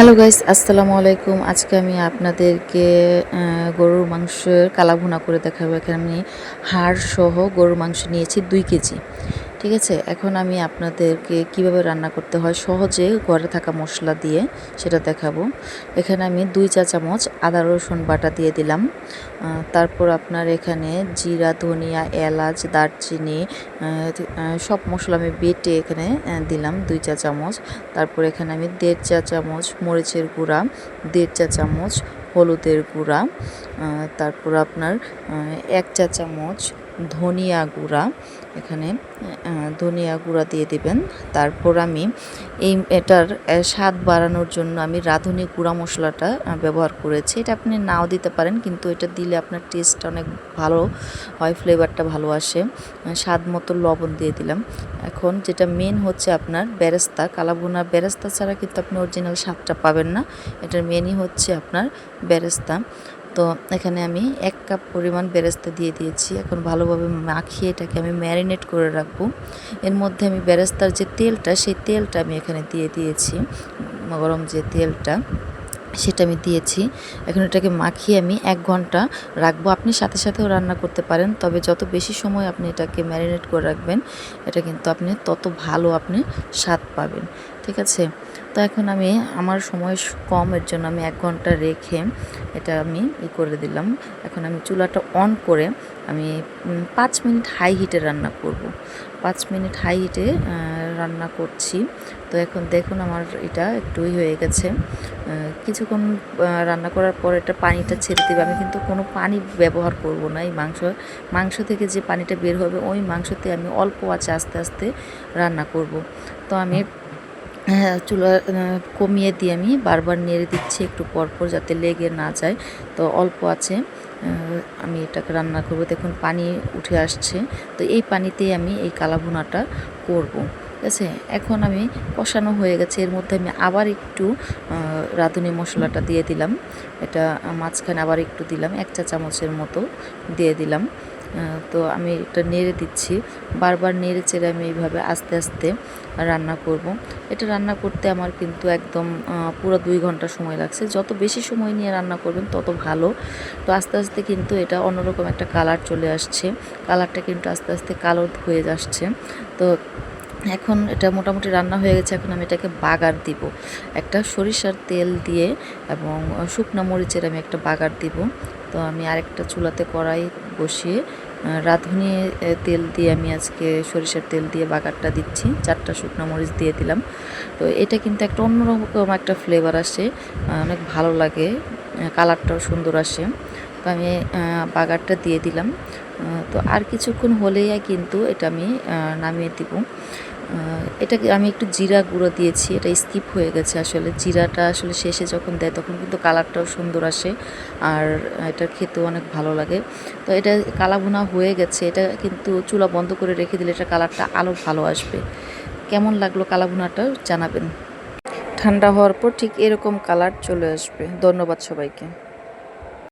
Hello guys, আসসালামু আলাইকুম। আজকে আমি আপনাদেরকে গরুর মাংসের কালাভুনা করে দেখাবো। এখানে আমি হাড় সহ গরুর মাংস নিয়েছি দুই কেজি। ঠিক আছে? এখন আমি আপনাদেরকে কীভাবে রান্না করতে হয়, সহজে ঘরে থাকা মশলা দিয়ে সেটা দেখাবো। এখানে আমি দুই চা চামচ আদা রসুন বাটা দিয়ে দিলাম। তারপর আপনার এখানে জিরা, ধনিয়া, এলাচ, দারচিনি সব মশলা আমি বেটে এখানে দিলাম দুই চা চামচ। তারপর এখানে আমি দেড় চা চামচ মরিচের গুঁড়া, দেড় চা চামচ হলুদের গুঁড়া তারপর আপনার এক চা চামচ ধনিয়া গুঁড়া এখানে ধনিয়া গুঁড়া দিয়ে দিবেন। তারপর আমি এই এটার স্বাদ বাড়ানোর জন্য আমি রাঁধুনি গুঁড়া মশলাটা ব্যবহার করেছি। এটা আপনি নাও দিতে পারেন, কিন্তু এটা দিলে আপনার টেস্ট অনেক ভালো হয় ফ্লেভারটা ভালো আসে। স্বাদ মতো লবণ দিয়ে দিলাম। এখন যেটা মেন হচ্ছে আপনার বেরেস্তা কালাভুনা বেরেস্তা ছাড়া কিন্তু আপনি অরিজিনাল স্বাদটা পাবেন না। এটার মেনই হচ্ছে আপনার বেরেস্তা তো এখানে আমি এক কাপ পরিমাণ বেরেস্তা দিয়ে দিয়েছি। এখন ভালোভাবে মাখিয়ে এটাকে আমি ম্যারিনেট করে রাখব। এর মধ্যে আমি বেরেস্তার যে তেলটা, সেই তেলটা আমি এখানে দিয়ে দিয়েছি। গরম যে তেলটা, সেটা আমি দিয়েছি। এখন এটাকে মাখিয়ে আমি এক ঘণ্টা রাখব। আপনি সাথে সাথেও রান্না করতে পারেন, তবে যত বেশি সময় আপনি এটাকে ম্যারিনেট করে রাখবেন, এটা কিন্তু আপনি তত ভালো আপনি স্বাদ পাবেন। ঠিক আছে? তো এখন আমি আমার সময় কম, এর জন্য আমি এক ঘণ্টা রেখে এটা আমি ই করে দিলাম। এখন আমি চুলাটা অন করে আমি পাঁচ মিনিট হাই হিটে রান্না করব। পাঁচ মিনিট হাই হিটে রান্না করছি। তো এখন দেখুন আমার এটা একটুই হয়ে গেছে। কিছুক্ষণ রান্না করার পর এটা পানিটা ছেড়ে দেবে। আমি কিন্তু কোনো পানি ব্যবহার করব না। এই মাংস মাংস থেকে যে পানিটা বের হবে, ওই মাংসতে আমি অল্প আছে আস্তে আস্তে রান্না করব। তো আমি চুলা কমিয়ে দিয়ে আমি বারবার নেড়ে দিচ্ছি একটু পরপর যাতে লেগে না যায়। তো অল্প আছে আমি এটাকে রান্না করব। দেখুন, পানি উঠে আসছে। তো এই পানিতেই আমি এই কালাভুনাটা করব। ঠিক আছে? এখন আমি কষানো হয়ে গেছে। এর মধ্যে আমি আবার একটু রাঁধুনি মশলাটা দিয়ে দিলাম। এটা মাঝখানে আবার একটু দিলাম। এক চা চামচের মতো দিয়ে দিলাম। তো আমি এটা নেড়ে দিচ্ছি। বারবার নেড়ে চেড়ে আমি এইভাবে আস্তে আস্তে রান্না করব। এটা রান্না করতে আমার কিন্তু একদম পুরো দুই ঘণ্টা সময় লাগছে। যত বেশি সময় নিয়ে রান্না করবেন, তত ভালো। তো আস্তে আস্তে কিন্তু এটা অন্যরকম একটা কালার চলে আসছে। কালারটা কিন্তু আস্তে আস্তে কালো হয়ে যাচ্ছে। তো এখন এটা মোটামুটি রান্না হয়ে গেছে, এখন আমি এটাকে বাগার দিব। একটা সরিষার তেল দিয়ে এবং শুকনো মরিচের আমি একটা বাগার দিব। তো আমি আরেকটা চুলাতে কড়াই বসিয়ে রাঁধুনি তেল দিয়ে আমি আজকে সরিষার তেল দিয়ে বাগারটা দিচ্ছি। চারটা শুকনো মরিচ দিয়ে দিলাম। তো এটা কিন্তু একটা অন্যরকম একটা ফ্লেভার আসে অনেক ভালো লাগে কালারটাও সুন্দর আসে। আমি বাগারটা দিয়ে দিলাম। তো আর কিছুক্ষণ হলেই কিন্তু এটা আমি নামিয়ে দিব। এটাকে আমি একটু জিরা গুঁড়ো দিয়েছি, এটা স্কিপ হয়ে গেছে আসলে। জিরাটা আসলে শেষে যখন দেয় তখন কিন্তু কালারটাও সুন্দর আসে আর এটা খেতেও অনেক ভালো লাগে। তো এটা কালাভুনা হয়ে গেছে, এটা কিন্তু চুলা বন্ধ করে রেখে দিলে এটা কালারটা আরও ভালো আসবে। কেমন লাগল কালাভুনাটা জানাবেন। ঠান্ডা হওয়ার পর ঠিক এরকম কালার চলে আসবে। ধন্যবাদ সবাইকে।